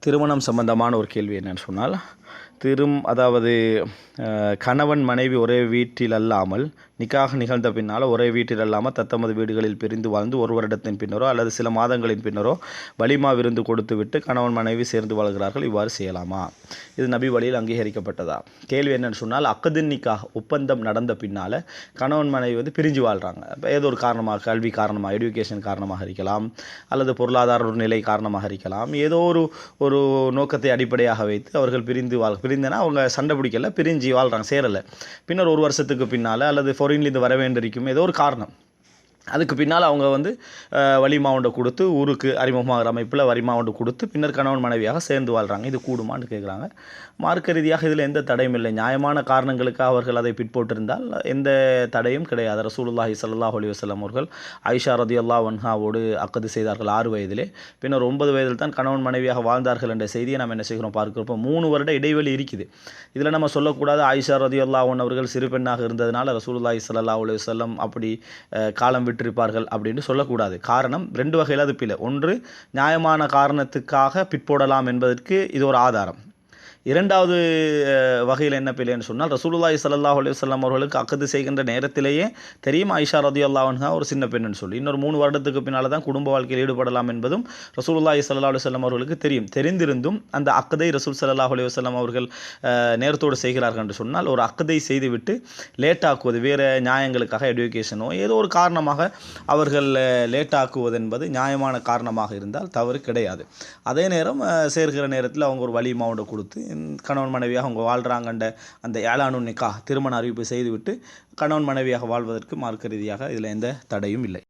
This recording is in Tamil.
திருமணம் சம்பந்தமான ஒரு கேள்வி என்னன்னு சொன்னால் திரும் அதாவது கணவன் மனைவி ஒரே வீட்டில் அல்லாமல் நிக்காக நிகழ்ந்த பின்னால் ஒரே வீட்டில் அல்லாமல் தத்தமது வீடுகளில் பிரிந்து வாழ்ந்து ஒரு வருடத்தின் பின்னரோ அல்லது சில மாதங்களின் பின்னரோ வலிமா விருந்து கொடுத்துவிட்டு கணவன் மனைவி சேர்ந்து வாழ்கிறார்கள் இவ்வாறு செய்யலாமா? இது நபி வழியில் அங்கீகரிக்கப்பட்டதா? கேள்வி என்னன்னு சொன்னால் அக்கதின் நிக்காக ஒப்பந்தம் நடந்த பின்னால் கணவன் மனைவி வந்து பிரிஞ்சு வாழ்கிறாங்க ஏதோ ஒரு காரணமாக கல்வி காரணமாக எடுக்கேஷன் காரணமாக இருக்கலாம் அல்லது பொருளாதார ஒரு நிலை காரணமாக இருக்கலாம் ஏதோ ஒரு ஒரு நோக்கத்தை அடிப்படையாக வைத்து அவர்கள் பிரிந்து வாழ் பிரிந்தனா அவங்க சண்டை பிடிக்கல பிரிஞ்சு வாழ்கிறாங்க சேரலை. பின்னர் ஒரு வருஷத்துக்கு பின்னால் அல்லது ஃபாரின்லேருந்து வர வேண்டியிருக்கும். ஏதோ ஒரு காரணம். அதுக்கு பின்னால் அவங்க வந்து வலி வலிமாவுண்டை கொடுத்து ஊருக்கு அறிமுகமாகிற அமைப்பில் வரிமாவுண்டு கொடுத்து பின்னர் கணவன் மனைவியாக சேர்ந்து வாழ்கிறாங்க இது கூடுமான்னு கேட்குறாங்க மார்க்க ரீதியாக இதில் எந்த தடையும் இல்லை. நியாயமான காரணங்களுக்காக அவர்கள் அதை பிற்போட்டிருந்தால் எந்த தடையும் கிடையாது. ரசூலுல்லாஹி சல்லாஹ் அலி வஸல்லம் அவர்கள் ஐஷா அல்லாஹ் வன்ஹாவோடு அக்கது செய்தார்கள் ஆறு வயதிலே. பின்னர் ஒன்பது வயதில் தான் கணவன் மனைவியாக வாழ்ந்தார்கள் என்ற செய்தியை நம்ம என்ன செய்கிறோம் பார்க்குறப்போ மூணு வருட இடைவெளி இருக்குது. இதில் நம்ம சொல்லக்கூடாது ஆயிஷா ரதியல்லாஹன் அவர்கள் சிறு பெண்ணாக இருந்ததுனால ரசூலுல்லாஹி ஸல்லல்லாஹு அலி வல்லம் அப்படி காலம் விட்டிருப்பார்கள் அப்படின்னு சொல்லக்கூடாது. காரணம் ரெண்டு வகையில் அது பிள்ளை ஒன்று நியாயமான காரணத்துக்காக பிற்போடலாம் என்பதற்கு இது ஒரு ஆதாரம். இரண்டாவது வகையில் என்ன பிள்ளைன்னு சொன்னால் ரசூலுல்லாஹி சல்லாஹ் அலைஹி அவர்களுக்கு அக்கது செய்கின்ற நேரத்திலேயே தெரியும் ஐஷா ரதி அன்ஹா ஒரு சின்ன பெண்ணுன்னு சொல்லி இன்னொரு மூணு வருடத்துக்கு பின்னால் தான் குடும்ப வாழ்க்கையில் ஈடுபடலாம் என்பதும் ரசூலுல்லாஹி சல்லா அலுவலம் அவர்களுக்கு தெரியும். தெரிந்திருந்தும் அந்த அக்கதை ரசூல் சல்லாஹ் அலுவலம் அவர்கள் நேரத்தோடு செய்கிறார்கள் என்று சொன்னால் ஒரு அக்கதை செய்துவிட்டு லேட்டாக்குவது வேறு நியாயங்களுக்காக எடுக்கேஷனோ ஏதோ ஒரு காரணமாக அவர்கள் லேட்டாக்குவது என்பது நியாயமான காரணமாக இருந்தால் தவறு கிடையாது. அதே நேரம் சேர்கிற நேரத்தில் அவங்க ஒரு வழி மாவுண்டை கொடுத்து கணவன் மனைவியாக அவங்க வாழ்கிறாங்கன்ற அந்த ஏழானு நிக்கா திருமண அறிவிப்பு செய்துவிட்டு கணவன் மனைவியாக வாழ்வதற்கு மார்க்க ரீதியாக இதில் எந்த தடையும் இல்லை.